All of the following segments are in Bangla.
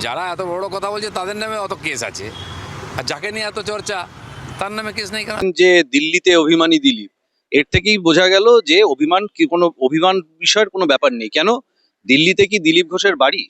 যারা এত বড় কথা বলছে, তাদের নামে অত কেস আছে। আর যাকে নিয়ে এত চর্চা, তার নামে কেস নেই কেন? যে দিল্লিতে অভিমানী দিলীপ, এর থেকেই বোঝা গেল যে অভিমান কি কোনো, অভিমান বিষয়ের কোনো ব্যাপার নেই। কেন? দিল্লিতে কি দিলীপ ঘোষের বাড়ি?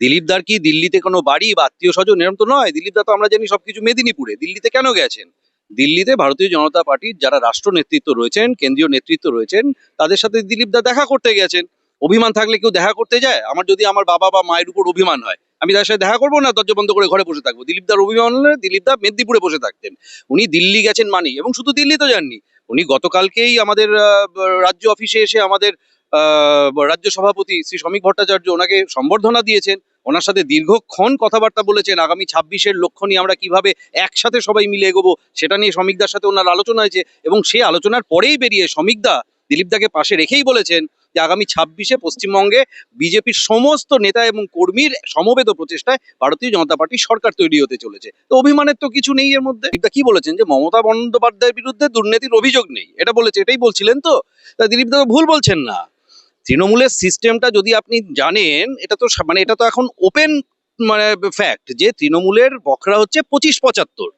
দিলীপ দার কি দিল্লিতে কোনো বাড়ি বা আত্মীয় স্বজন? এরকম তো নয়। দিলীপ দা তো আমরা জানি সবকিছু মেদিনীপুরে। দিল্লিতে কেন গেছেন? দিল্লিতে ভারতীয় জনতা পার্টির যারা রাষ্ট্র নেতৃত্ব রয়েছেন, কেন্দ্রীয় নেতৃত্ব রয়েছেন, তাদের সাথে দিলীপ দা দেখা করতে গেছেন। অভিমান থাকলে কেউ দেখা করতে যায়? আমার যদি আমার বাবা বা মায়ের উপর অভিমান হয় আমি তার সাথে দেখা করব না, দরজা বন্ধ করে ঘরে বসে থাকব। দিলীপ দার অভিমান হলে দিলীপ দা মেদিনীপুরে বসে থাকতেন। উনি দিল্লি গেছেন মানি এবং শুধু দিল্লি তো যাননি, উনি গতকালকেই আমাদের রাজ্য অফিসে এসে আমাদের রাজ্য সভাপতি শ্রী শ্রমিক ভট্টাচার্য ওনাকে সম্বর্ধনা দিয়েছেন। ওনার সাথে দীর্ঘক্ষণ কথাবার্তা বলেছেন, আগামী ছাব্বিশের লক্ষ্য নিয়ে আমরা কীভাবে একসাথে সবাই মিলে এগোবো, সেটা নিয়ে শ্রমিকদার সাথে ওনার আলোচনা হয়েছে, এবং সেই আলোচনার পরেই বেরিয়ে শ্রমিকদা দিলীপদাকে পাশে রেখেই বলেছেন আগামী ছাব্বিশে পশ্চিমবঙ্গে বিজেপির সমস্ত নেতা এবং কর্মীর সমবেত প্রচেষ্টায় ভারতীয় জনতা পার্টির সরকার তৈরি হতে চলেছে। তো অভিমানের তো কিছু নেই এর মধ্যে। কি বলেছেন যে মমতা বন্দ্যোপাধ্যায়ের বিরুদ্ধে দুর্নীতির অভিযোগ নেই? এটা বলেছে, এটাই বলছিলেন তো? দিলীপদা তো ভুল বলছেন না। তৃণমূলের সিস্টেমটা যদি আপনি জানেন, এটা তো মানে এটা তো এখন ওপেন মানে ফ্যাক্ট যে তৃণমূলের বখরা হচ্ছে পঁচিশ পঁচাত্তর।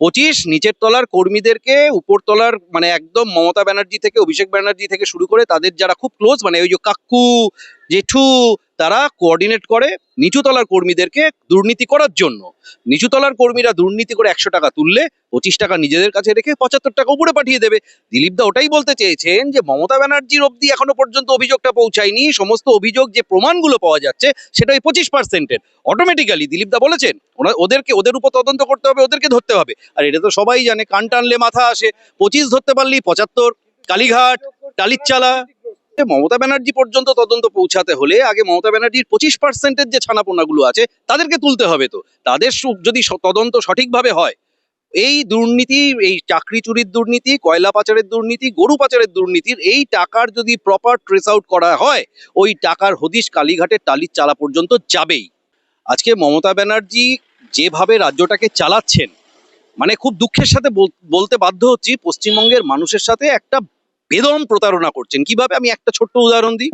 পঁচিশ নিচের তলার কর্মীদেরকে, উপর তলার মানে একদম মমতা ব্যানার্জি থেকে, অভিষেক ব্যানার্জি থেকে শুরু করে তাদের যারা খুব ক্লোজ মানে ওই যে কাক্কু জেঠু তারা কোঅর্ডিনেট করে নিচুতলার কর্মীদেরকে দুর্নীতি করার জন্য। নিচুতলার কর্মীরা দুর্নীতি করে একশো টাকা তুললে পঁচিশ টাকা নিজেদের কাছে রেখে পঁচাত্তর টাকা উপরে পাঠিয়ে দেবে। দিলীপ দা ওটাই বলতে চেয়েছেন যে, মমতা ব্যানার্জির অবধি এখনও পর্যন্ত অভিযোগটা পৌঁছায়নি। সমস্ত অভিযোগ যে প্রমাণগুলো পাওয়া যাচ্ছে, সেটা ওই পঁচিশ পার্সেন্টের। অটোমেটিক্যালি দিলীপ দা বলেছেন ওদেরকে, ওদের উপর তদন্ত করতে হবে, ওদেরকে ধরতে হবে। আর এটা তো সবাই জানে, কান টানলে মাথা আসে। পঁচিশ ধরতে পারলি পঁচাত্তর, কালীঘাট, টালিরচালা মমতা ব্যানার্জি পর্যন্ত তদন্ত পৌঁছাতে হলে আগে মমতা ব্যানার্জির পঁচিশ পার্সেন্টের যে ছানাপোনাগুলো আছে, তাদেরকে তুলতে হবে তো। তাদের যদি তদন্ত সঠিকভাবে হয়, এই দুর্নীতি, এই চাকরি চুরির দুর্নীতি, কয়লা পাচারের দুর্নীতি, গরু পাচারের দুর্নীতির, এই টাকার যদি প্রপার ট্রেস আউট করা হয়, ওই টাকার হদিশ কালীঘাটের টালির চালা পর্যন্ত যাবেই। আজকে মমতা ব্যানার্জি যেভাবে রাজ্যটাকে চালাচ্ছেন মানে খুব দুঃখের সাথে বল- বলতে বাধ্য হচ্ছি, পশ্চিমবঙ্গের মানুষের সাথে একটা বেদম প্রতারণা করছেন। কীভাবে আমি একটা ছোট্ট উদাহরণ দিই?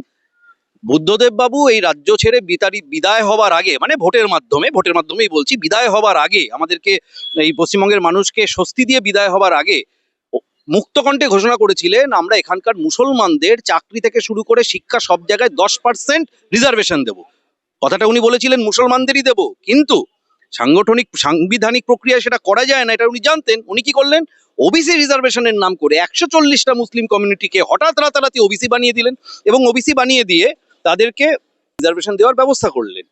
বুদ্ধদেব বাবু এই রাজ্য ছেড়ে বিতাড়ি বিদায় হবার আগে মানে ভোটের মাধ্যমে, ভোটের মাধ্যমেই বলছি, বিদায় হবার আগে আমাদেরকে, এই পশ্চিমবঙ্গের মানুষকে স্বস্তি দিয়ে বিদায় হবার আগে মুক্তকণ্ঠে ঘোষণা করেছিলেন, আমরা এখানকার মুসলমানদের চাকরি থেকে শুরু করে শিক্ষা সব জায়গায় দশ পার্সেন্ট রিজার্ভেশন দেব। কথাটা উনি বলেছিলেন, মুসলমানদেরই দেব। কিন্তু সাংগঠনিক, সাংবিধানিক প্রক্রিয়ায় সেটা করা যায় না, এটা উনি জানতেন। উনি কি করলেন? ওবিসি রিজার্ভেশনের নাম করে একশো চল্লিশটা মুসলিম কমিউনিটিকে হঠাৎ রাতারাতি ওবিসি বানিয়ে দিলেন এবং ওবিসি বানিয়ে দিয়ে তাদেরকে রিজার্ভেশন দেওয়ার ব্যবস্থা করলেন।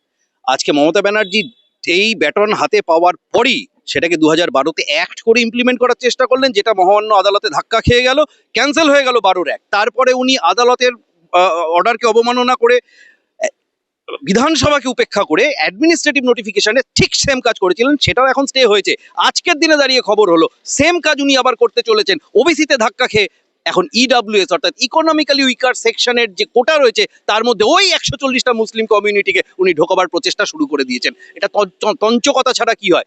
আজকে মমতা ব্যানার্জি এই ব্যাটন হাতে পাওয়ার পরই সেটাকে দু হাজার বারোতে অ্যাক্ট করে ইমপ্লিমেন্ট করার চেষ্টা করলেন, যেটা মহামান্য আদালতে ধাক্কা খেয়ে গেল ক্যান্সেল হয়ে গেল বারোর এক। তারপরে উনি আদালতের অর্ডারকে অবমাননা করে বিধানসভাকে উপেক্ষা করে অ্যাডমিনিস্ট্রেটিভ নোটিফিকেশনে ঠিক সেম কাজ করেছিলেন, সেটাও এখন স্টে হয়েছে। আজকের দিনে দাঁড়িয়ে খবর হলো সেম কাজ উনি আবার করতে চলেছেন। ওবিসিতে ধাক্কা খেয়ে এখন ইডাব্লিউএস অর্থাৎ ইকোনমিক্যালি উইকার সেকশনের যে কোটা রয়েছে, তার মধ্যে ওই একশো চল্লিশটা মুসলিম কমিউনিটিকে উনি ঢোকাবার প্রচেষ্টা শুরু করে দিয়েছেন। এটা তঞ্চ- তঞ্চকতা ছাড়া কি হয়?